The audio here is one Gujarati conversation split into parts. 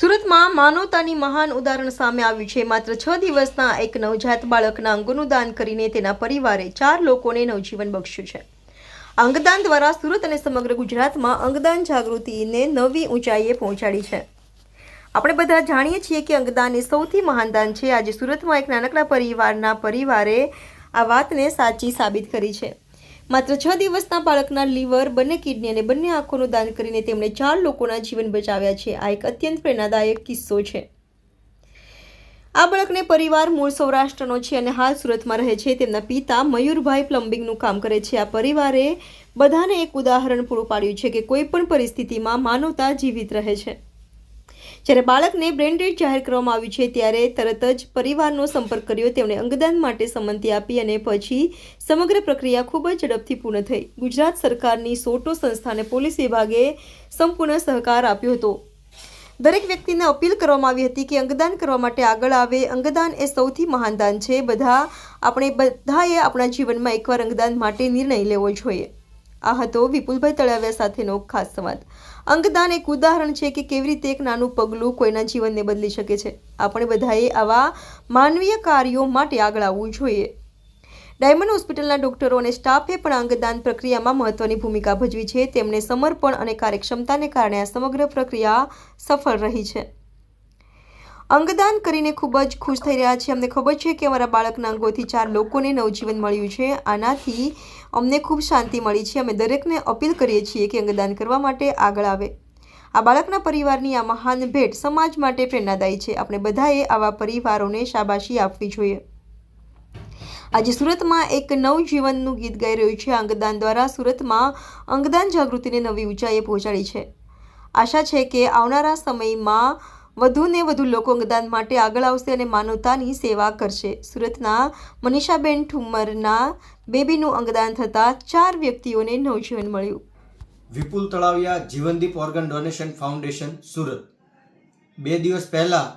સુરતમાં માનવતાની મહાન ઉદાહરણ સામે આવ્યું છે. માત્ર છ દિવસના એક નવજાત બાળકના અંગોનું દાન કરીને તેના પરિવારે ચાર લોકોને નવજીવન બક્ષ્યું છે. અંગદાન દ્વારા સુરત અને સમગ્ર ગુજરાતમાં અંગદાન જાગૃતિને નવી ઊંચાઈએ પહોંચાડી છે. આપણે બધા જાણીએ છીએ કે અંગદાન એ સૌથી મહાન દાન છે. આજે સુરતમાં એક નાનકડા પરિવારના પરિવારે આ વાતને સાચી સાબિત કરી છે. માત્ર છ દિવસના બાળકના લીવર, બંને કિડની અને બંને આંખોનું દાન કરીને તેમણે ચાર લોકોના જીવન બચાવ્યા છે. આ એક અત્યંત પ્રેરણાદાયક કિસ્સો છે. આ બાળકને પરિવાર મૂળ સૌરાષ્ટ્રનો છે અને હાલ સુરતમાં રહે છે. તેમના પિતા મયુરભાઈ પ્લમ્બિંગનું કામ કરે છે. આ પરિવારે બધાને એક ઉદાહરણ પૂરું પાડ્યું છે કે કોઈ પણ પરિસ્થિતિમાં માનવતા જીવિત રહે છે. જ્યારે બાળકને બ્રેન્ડેડ જાહેર કરવામાં આવ્યું છે ત્યારે તરત જ પરિવારનો સંપર્ક કર્યો. તેમણે અંગદાન માટે સંમતિ આપી અને પછી સમગ્ર પ્રક્રિયા ખૂબ જ ઝડપથી પૂર્ણ થઈ. ગુજરાત સરકારની સોટો સંસ્થાને પોલીસ વિભાગે સંપૂર્ણ સહકાર આપ્યો હતો. દરેક વ્યક્તિને અપીલ કરવામાં આવી હતી કે અંગદાન કરવા માટે આગળ આવે. અંગદાન એ સૌથી મહાન દાન છે. બધા આપણે બધાએ આપણા જીવનમાં એકવાર અંગદાન માટે નિર્ણય લેવો જોઈએ. આ હતો વિપુલભાઈ તળાવિયા સાથેનો ખાસ સંવાદ. અંગદાન એક ઉદાહરણ છે કે કેવી રીતે એક નાનું પગલું કોઈના જીવનને બદલી શકે છે. આપણે બધાએ આવા માનવીય કાર્યો માટે આગળ આવવું જોઈએ. ડાયમંડ હોસ્પિટલના ડોક્ટરો અને સ્ટાફે પણ અંગદાન પ્રક્રિયામાં મહત્વની ભૂમિકા ભજવી છે. તેમણે સમર્પણ અને કાર્યક્ષમતાને કારણે આ સમગ્ર પ્રક્રિયા સફળ રહી છે. અંગદાન કરીને ખૂબ જ ખુશ થઈ રહ્યા છે. અમને ખબર છે કે અમારા બાળકના અંગોથી ચાર લોકોને નવજીવન મળ્યું છે. આનાથી અમને ખૂબ શાંતિ મળી છે. અમે દરેકને અપીલ કરીએ છીએ કે અંગદાન કરવા માટે આગળ આવે. આ બાળકના પરિવારની આ મહાન ભેટ સમાજ માટે પ્રેરણાદાયી છે. આપણે બધાએ આવા પરિવારોને શાબાશી આપવી જોઈએ. આજે સુરતમાં એક નવજીવનનું ગીત ગાઈ રહ્યું છે. અંગદાન દ્વારા સુરતમાં અંગદાન જાગૃતિને નવી ઊંચાઈએ પહોંચાડી છે. આશા છે કે આવનારા સમયમાં વધુને વધુ લોકો અંગદાન માટે આગળ આવશે અને માનવતાની સેવા કરશે. સુરતના મનીષાબેન ઠુમરના બેબીનું અંગદાન થતાં ચાર વ્યક્તિઓને નવજીવન મળ્યું. Vipul Talaviya Jeevandeep organ donation foundation, Surat. બે દિવસ પહેલાં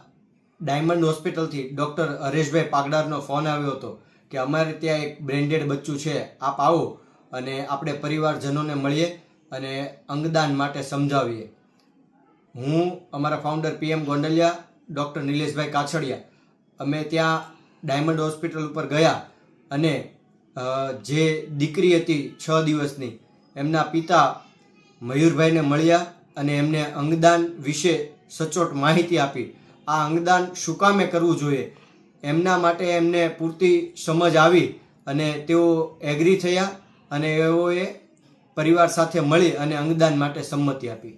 ડાયમંડ હોસ્પિટલથી ડૉક્ટર હરેશભાઈ પાગડારનો ફોન આવ્યો હતો કે અમારે ત્યાં એક બ્રેન્ડેડ બચ્ચું છે, આપ આવો અને આપણે પરિવારજનોને મળીએ અને અંગદાન માટે સમજાવીએ. હું અમારા founder PM Gondaliya doctor Nileshbhai Kachhadiya. અમે ત્યાં ડાયમંડ હોસ્પિટલ ઉપર ગયા અને જે દીકરી હતી છ દિવસની, એમના પિતા મયુરભાઈને મળ્યા અને એમને અંગદાન વિશે સચોટ માહિતી આપી. આ અંગદાન શું કામે કરવું જોઈએ? એમના માટે એમને પૂરતી સમજ આવી અને તેઓ એગ્રી થયા અને એઓએ પરિવાર સાથે મળી અને અંગદાન માટે સંમતિ આપી.